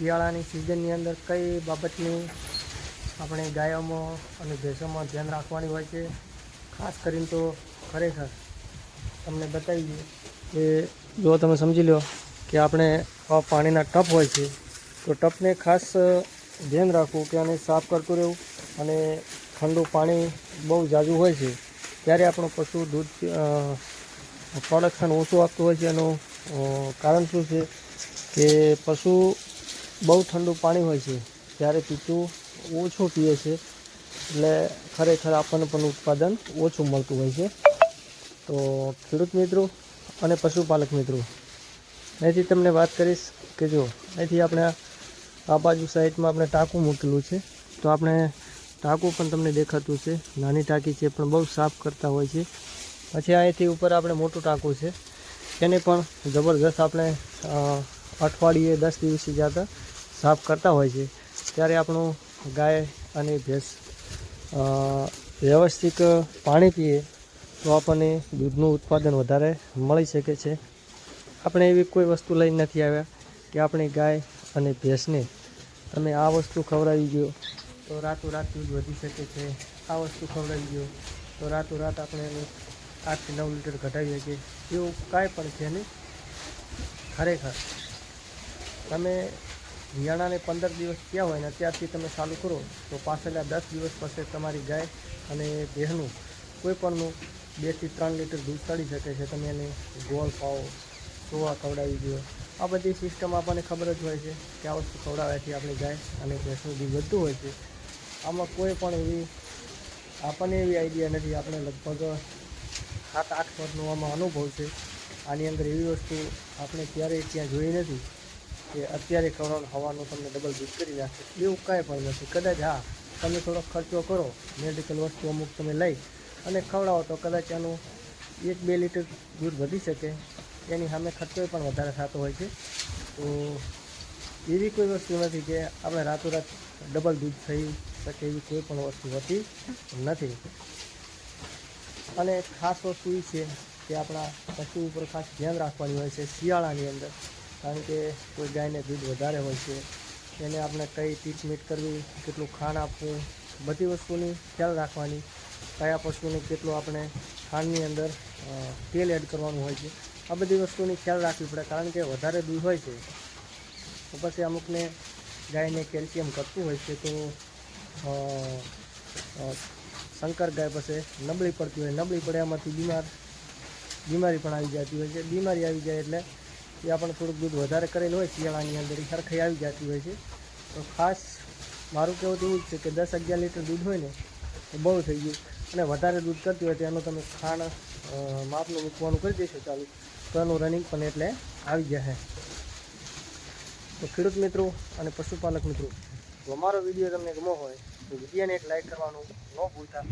શિયાળાની સિઝનની અંદર કઈ બાબતની આપણે ગાયોમાં અને ભેંસોમાં ધ્યાન રાખવાની હોય છે? ખાસ કરીને તો ખરેખર તમને બતાવી દઈએ કે જો તમે સમજી લો કે આપણે આ પાણીના ટપ હોય છે, તો ટપને ખાસ ધ્યાન રાખવું કે આને સાફ કરતું રહેવું અને ઠંડુ પાણી બહુ ઝાઝું હોય છે. ત્યારે આપણું પશુ દૂધ પ્રોડક્શન ઓછું આપતું હોય છે. એનું કારણ શું છે કે પશુ બહુ ઠંડુ પાણી હોય છે ત્યારે પીતું ઓછું પીએ છે, એટલે ખરેખર આપણને પણ ઉત્પાદન ઓછું મળતું હોય છે. તો ખેડૂત મિત્રો અને પશુપાલક મિત્રો, અહીંથી તમને વાત કરીશ કે જો, અહીંથી આપણે આ બાજુ સાઈડમાં આપણે ટાંકું મૂકેલું છે, તો આપણે ટાંકું પણ તમને દેખાતું છે. નાની ટાંકી છે, પણ બહુ સાફ કરતા હોય છે. પછી અહીંથી ઉપર આપણે મોટું ટાંકું છે. એને પણ જબરદસ્ત આપણે અઠવાડિયે દસ દિવસે જતા સાફ કરતા હોય છે. ત્યારે આપણું ગાય અને ભેંસ વ્યવસ્થિત પાણી પીએ તો આપણને દૂધનું ઉત્પાદન વધારે મળી શકે છે. આપણે એવી કોઈ વસ્તુ લઈને નથી આવ્યા કે આપણી ગાય અને ભેંસને તમે આ વસ્તુ ખવડાવી ગયો તો રાતોરાત દૂધ વધી શકે છે. આ વસ્તુ ખવડાવી ગયો તો રાતોરાત આપણે એને આઠથી નવ લીટર ઘટાડી શકીએ. એવું કાંઈ પણ છે નહીં. ખરેખર. તમે વિયાણાને પંદર દિવસ થયા હોય ને ત્યારથી તમે ચાલુ કરો, તો પાછળના દસ દિવસ પછી તમારી ગાય અને દેહનું કોઈપણનું બેથી ત્રણ લીટર દૂધ ચડી શકે છે. તમે એને ગોળ પાવો, સોવા ખવડાવી દો. આ બધી સિસ્ટમ આપણને ખબર જ હોય છે કે આ વસ્તુ ખવડાવવાથી આપણી ગાય અને ભેંસનું દૂધ વધતું હોય છે. આમાં કોઈ પણ એવી, આપણને એવી આઈડિયા નથી. આપણે લગભગ સાત, આઠ વર્ષનો આમાં અનુભવ છે. આની અંદર એવી વસ્તુ આપણે ક્યારેય ત્યાં જોઈ નથી. કે અત્યારે કરોડ હવાનું તમને ડબલ દૂધ કરી નાખે. એવું કાંઈ પણ નથી. કદાચ હા, તમે થોડોક ખર્ચો કરો મેડિકલ વસ્તુ અમુક તમે લઈ. અને ખવડાવો તો કદાચ એનું એક બે લીટર દૂધ વધી શકે. એની સામે ખર્ચો પણ વધારે થતો હોય છે. તો એવી કોઈ વસ્તુ નથી કે આપણે રાતોરાત ડબલ દૂધ થઈ શકે એવી કોઈ પણ વસ્તુ હોતી નથી. અને ખાસ વસ્તુ એ છે કે આપણા પશુ ઉપર ખાસ ધ્યાન રાખવાની હોય છે શિયાળાની અંદર. કારણ કે કોઈ ગાયને દૂધ વધારે હોય છે, એને આપણે કઈ ટ્રીટમેન્ટ કરવી, કેટલું ખાંડ આપવું, બધી વસ્તુની ખ્યાલ રાખવાની, કયા પશુને કેટલું આપણે ખાંડની અંદર તેલ એડ કરવાનું હોય છે, આ બધી વસ્તુની ખ્યાલ રાખવી પડે, કારણ કે વધારે દૂધ હોય છે. તો પછી અમુકને ગાયને કેલ્શિયમ ઘટતું હોય છે, તો શંકર ગાય પાસે નબળી પડતી હોય, નબળી પડ્યામાંથી બીમાર, બીમારી પણ આવી જતી હોય છે. બીમારી આવી જાય એટલે એ પણ થોડુંક દૂધ વધારે કરેલું હોય, શિયાળાની અંદર એ સરખાઈ આવી જતી હોય છે. તો ખાસ મારું કહેવું તો એવું જ છે કે દસ અગિયાર લીટર દૂધ હોય ને એ બહુ થઈ ગયું. અને વધારે દૂધ કરતી હોય તો એનું તમે ખાણ માપનું મૂકવાનું કરી દેશો ચાલુ. તો એનું રનિંગ પણ એટલે આવી જશે. તો ખેડૂત મિત્રો અને પશુપાલક મિત્રો જો અમારો વીડિયો તમને ગમો હોય તો વિડીયોને એક લાઈક કરવાનું ન ભૂલતા.